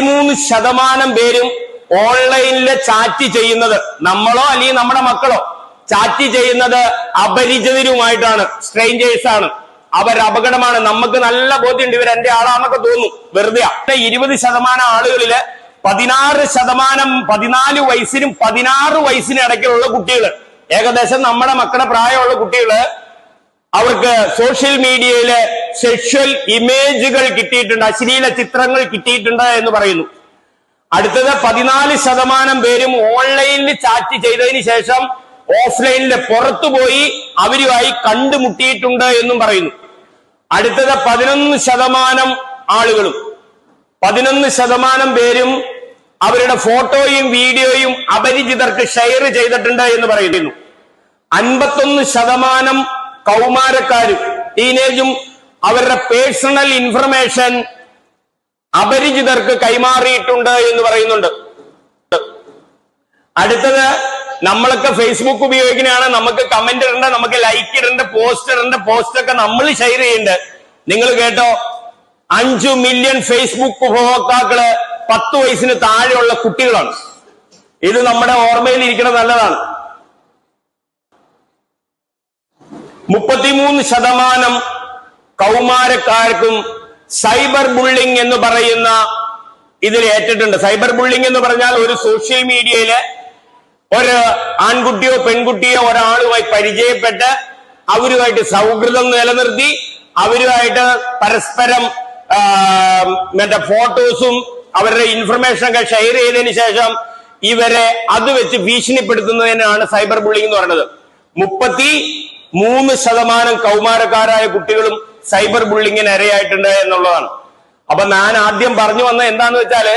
മൂന്ന് ശതമാനം പേരും ഓൺലൈനിൽ ചാറ്റ് ചെയ്യുന്നത് നമ്മളോ അല്ലെങ്കിൽ നമ്മുടെ മക്കളോ. ചാറ്റ് ചെയ്യുന്നത് അപരിചിതരുമായിട്ടാണ് സ്ട്രേഞ്ചേഴ്സ് ആണ്. അവർ അപകടമാണ്. നമുക്ക് നല്ല ബോധ്യമുണ്ട് ഇവർ എന്റെ ആളാണെന്നൊക്കെ തോന്നും. വെറുതെ ഇരുപത് ശതമാനം ആളുകളിൽ പതിനാറ് ശതമാനം പതിനാല് വയസ്സിനും പതിനാറ് വയസ്സിനും ഇടയ്ക്കുള്ള കുട്ടികൾ ഏകദേശം നമ്മുടെ മക്കളുടെ പ്രായമുള്ള കുട്ടികൾ അവർക്ക് സോഷ്യൽ മീഡിയയിൽ സെക്ഷൽ ഇമേജുകൾ കിട്ടിയിട്ടുണ്ട് അശ്ലീല ചിത്രങ്ങൾ കിട്ടിയിട്ടുണ്ട് എന്ന് പറയുന്നു. അടുത്തത് പതിനാല് ശതമാനം പേരും ഓൺലൈനിൽ ചാറ്റ് ചെയ്തതിന് ശേഷം ഓഫ്ലൈനിൽ പുറത്തു പോയി അവരുമായി കണ്ടുമുട്ടിയിട്ടുണ്ട് എന്നും പറയുന്നു. അടുത്തത് പതിനൊന്ന് ശതമാനം ആളുകളും. പതിനൊന്ന് ശതമാനം പേരും അവരുടെ ഫോട്ടോയും വീഡിയോയും അപരിചിതർക്ക് ഷെയർ ചെയ്തിട്ടുണ്ട് എന്ന് പറയുന്നു. അൻപത്തൊന്ന് ശതമാനം കൗമാരക്കാരും ടീനേജും അവരുടെ പേഴ്സണൽ ഇൻഫർമേഷൻ അപരിചിതർക്ക് കൈമാറിയിട്ടുണ്ട് എന്ന് പറയുന്നുണ്ട്. അടുത്തത് നമ്മളൊക്കെ ഫേസ്ബുക്ക് ഉപയോഗിക്കുന്നതാണ്. നമുക്ക് കമന്റ് ഇടണ്ട നമുക്ക് ലൈക്ക് ഇടണ്ട പോസ്റ്റ് ഇടണ്ട പോസ്റ്റ് ഒക്കെ നമ്മൾ ഷെയർ ചെയ്യണ്ട്. നിങ്ങൾ കേട്ടോ അഞ്ചു മില്യൺ ഫേസ്ബുക്ക് ഉപഭോക്താക്കൾ പത്ത് വയസ്സിന് താഴെയുള്ള കുട്ടികളാണ്. ഇത് നമ്മുടെ ഓർമ്മയിൽ ഇരിക്കണം നല്ലതാണ്. മുപ്പത്തിമൂന്ന് ശതമാനം കൗമാരക്കാർക്കും സൈബർ ബുള്ളിംഗ് എന്ന് പറയുന്ന ഇതിൽ ഏറ്റിട്ടുണ്ട്. സൈബർ ബുള്ളിംഗ് എന്ന് പറഞ്ഞാൽ ഒരു സോഷ്യൽ മീഡിയയിൽ ഒരു ആൺകുട്ടിയോ പെൺകുട്ടിയോ ഒരാളുമായി പരിചയപ്പെട്ട് അവരുമായിട്ട് സൗഹൃദം നിലനിർത്തി അവരുമായിട്ട് പരസ്പരം മറ്റേ ഫോട്ടോസും അവരുടെ ഇൻഫർമേഷൻ ഒക്കെ ഷെയർ ചെയ്തതിന് ശേഷം ഇവരെ അത് വെച്ച് ഭീഷണിപ്പെടുത്തുന്നതിനാണ് സൈബർ ബുള്ളിംഗ് എന്ന് പറയുന്നത്. മുപ്പത്തി മൂന്ന് ശതമാനം കൗമാരക്കാരായ കുട്ടികളും സൈബർ ബുള്ളിങ്ങിന് ഇരയായിട്ടുണ്ട് എന്നുള്ളതാണ്. അപ്പൊ ഞാൻ ആദ്യം പറഞ്ഞു വന്ന എന്താന്ന് വെച്ചാൽ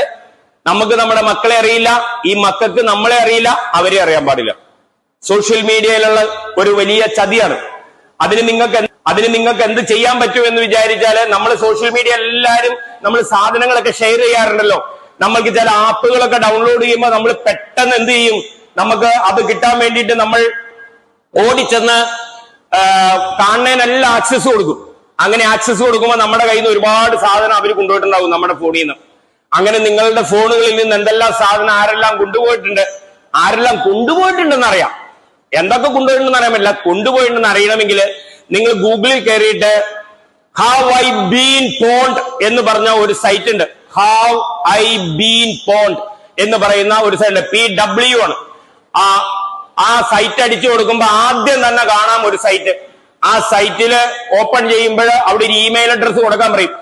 നമുക്ക് നമ്മുടെ മക്കളെ അറിയില്ല ഈ മക്കൾക്ക് നമ്മളെ അറിയില്ല അവരെ അറിയാൻ പാടില്ല. സോഷ്യൽ മീഡിയയിലുള്ള ഒരു വലിയ ചതിയാണ്. അതിന് നിങ്ങൾക്ക് അതിന് നിങ്ങൾക്ക് എന്ത് ചെയ്യാൻ പറ്റും എന്ന് വിചാരിച്ചാൽ നമ്മൾ സോഷ്യൽ മീഡിയ എല്ലാവരും നമ്മൾ സാധനങ്ങളൊക്കെ ഷെയർ ചെയ്യാറുണ്ടല്ലോ. നമ്മൾക്ക് ചില ആപ്പുകളൊക്കെ ഡൗൺലോഡ് ചെയ്യുമ്പോൾ നമ്മൾ പെട്ടെന്ന് എന്ത് ചെയ്യും? നമുക്ക് അത് കിട്ടാൻ വേണ്ടിയിട്ട് നമ്മൾ ഓടിച്ചെന്ന് കാണുന്നതിനെല്ലാം ആക്സസ് കൊടുക്കും. അങ്ങനെ ആക്സസ് കൊടുക്കുമ്പോൾ നമ്മുടെ കയ്യിൽ നിന്ന് ഒരുപാട് സാധനം അവർ കൊണ്ടുപോയിട്ടുണ്ടാവും നമ്മുടെ ഫോണിൽ നിന്ന് അങ്ങനെ നിങ്ങളുടെ ഫോണുകളിൽ നിന്ന് എന്തെല്ലാം സാധനം ആരെല്ലാം കൊണ്ടുപോയിട്ടുണ്ട് ആരെല്ലാം കൊണ്ടുപോയിട്ടുണ്ടെന്ന് അറിയാം. എന്തൊക്കെ കൊണ്ടുപോയിട്ടുണ്ടെന്ന് അറിയാൻ പറ്റില്ല. കൊണ്ടുപോയിട്ടുണ്ടെന്ന് അറിയണമെങ്കിൽ നിങ്ങൾ ഗൂഗിളിൽ കയറിയിട്ട് ഹാവ് ഐ ബീൻ പോണ്ട് എന്ന് പറഞ്ഞ ഒരു സൈറ്റ് ഉണ്ട്. ഹാവ് ഐ ബീൻ പോണ്ട് എന്ന് പറയുന്ന ഒരു സൈറ്റ് പി ഡബ്ല്യു ആണ്. ആ ആ സൈറ്റ് അടിച്ചു കൊടുക്കുമ്പോൾ ആദ്യം തന്നെ കാണാം ഒരു സൈറ്റ് ആ സൈറ്റിൽ ഓപ്പൺ ചെയ്യുമ്പോൾ അവിടെ ഒരു ഇമെയിൽ അഡ്രസ് കൊടുക്കാൻ പറയും.